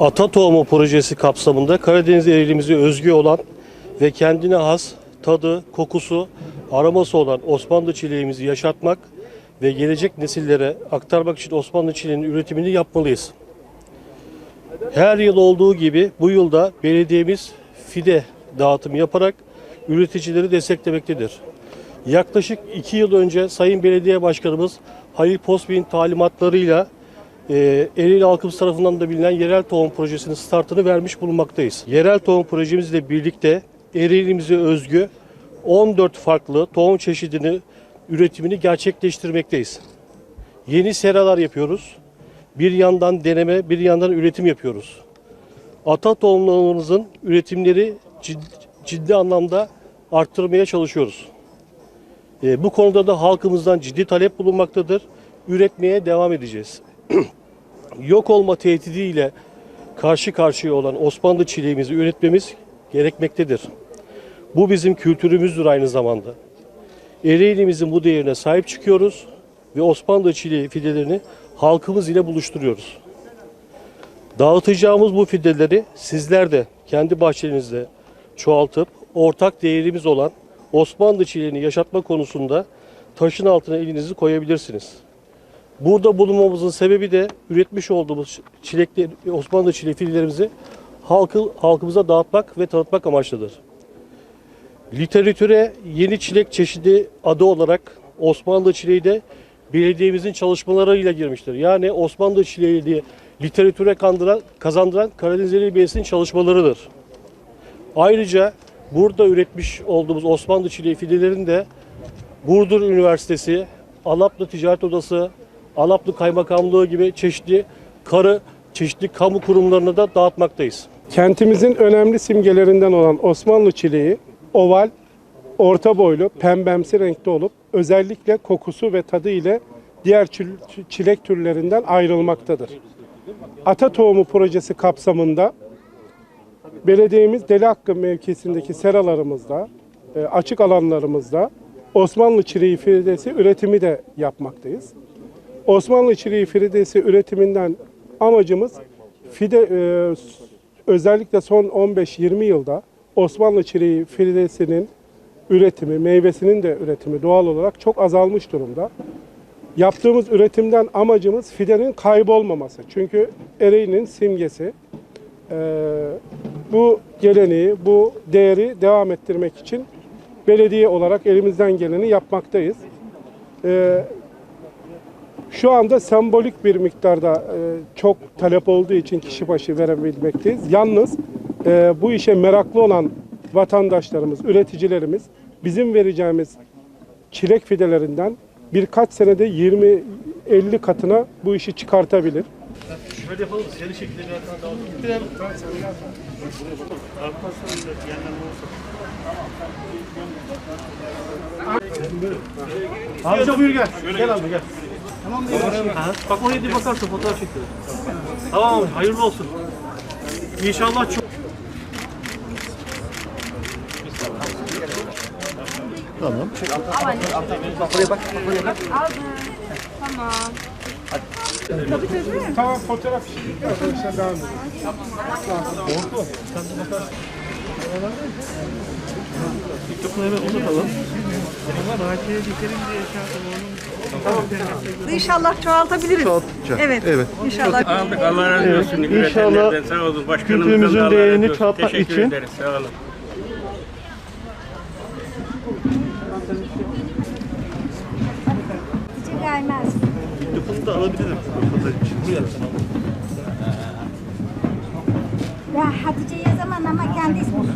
Ata Tohumu projesi kapsamında Karadeniz erilimize özgü olan ve kendine has tadı, kokusu, aroması olan Osmanlı çileğimizi yaşatmak ve gelecek nesillere aktarmak için Osmanlı çileğinin üretimini yapmalıyız. Her yıl olduğu gibi bu yılda belediyemiz fide dağıtımı yaparak üreticileri desteklemektedir. Yaklaşık iki yıl önce Sayın Belediye Başkanımız Halil Posbey'in talimatlarıyla e, Ereğli halkımız tarafından da bilinen yerel tohum projesinin startını vermiş bulunmaktayız. Yerel tohum projemizle birlikte Ereğli'mize özgü 14 farklı tohum çeşidini üretimini gerçekleştirmekteyiz. Yeni seralar yapıyoruz. Bir yandan deneme, bir yandan üretim yapıyoruz. Ata tohumlarımızın üretimleri ciddi, ciddi anlamda arttırmaya çalışıyoruz. E, bu konuda da halkımızdan ciddi talep bulunmaktadır. Üretmeye devam edeceğiz. Yok olma tehdidiyle karşı karşıya olan Osmanlı çileğimizi üretmemiz gerekmektedir. Bu bizim kültürümüzdür aynı zamanda. Ereğli'mizin bu değerine sahip çıkıyoruz ve Osmanlı çileği fidelerini halkımız ile buluşturuyoruz. Dağıtacağımız bu fideleri sizler de kendi bahçenizde çoğaltıp ortak değerimiz olan Osmanlı çileğini yaşatma konusunda taşın altına elinizi koyabilirsiniz. Burada bulunmamızın sebebi de üretmiş olduğumuz çilekli, Osmanlı çileği fidelerimizi halkı, halkımıza dağıtmak ve tanıtmak amaçlıdır. Literatüre yeni çilek çeşidi adı olarak Osmanlı çileği de belediyemizin çalışmalarıyla girmiştir. Yani Osmanlı çileği diye literatüre kandıran, kazandıran Karadeniz Belediyesi'nin çalışmalarıdır. Ayrıca burada üretmiş olduğumuz Osmanlı çileği fidelerini de Burdur Üniversitesi, Alaplı Ticaret Odası, Alaplı Kaymakamlığı gibi çeşitli karı, çeşitli kamu kurumlarına da dağıtmaktayız. Kentimizin önemli simgelerinden olan Osmanlı çileği oval, orta boylu, pembemsi renkte olup özellikle kokusu ve tadı ile diğer çil- çilek türlerinden ayrılmaktadır. Ata Tohumu projesi kapsamında belediyemiz Deli Hakkı mevkisindeki seralarımızda, e, açık alanlarımızda Osmanlı çileği fidesi üretimi de yapmaktayız. Osmanlı çileği firidesi üretiminden amacımız fide e, özellikle son 15-20 yılda Osmanlı çileği firidesinin üretimi, meyvesinin de üretimi doğal olarak çok azalmış durumda. Yaptığımız üretimden amacımız fidenin kaybolmaması. Çünkü Ereğli'nin simgesi. E, bu geleneği, bu değeri devam ettirmek için belediye olarak elimizden geleni yapmaktayız. E, şu anda sembolik bir miktarda e, çok talep olduğu için kişi başı verebilmekteyiz. Yalnız e, bu işe meraklı olan vatandaşlarımız, üreticilerimiz bizim vereceğimiz çilek fidelerinden birkaç senede 20-50 katına bu işi çıkartabilir. Şöyle yapalım, seri şekilde bir tane dağıtalım. Bir de Amca buyur gel. Gel abi gel. Tamam mı? Bak oraya bir bakarsın fotoğraf çekiyor. Tamam hayırlı olsun. İnşallah çok Tamam. Tamam fotoğraf işi arkadaşlar devam edelim. Mikrofonu hemen uzatalım. İnşallah çoğaltabiliriz. Evet. Evet. İnşallah. Aldık Allah razı olsun. inşallah Üretenlerden sağ olun. Başkanımızdan kültürümüzün da Allah değerini razı olsun. çoğaltmak Teşekkür için- ederiz. Sağ olun. Gelmez. Mikrofonu da alabilirim. Röportaj için. Buyur. Ya Hatice yazamam ama kendi ismim.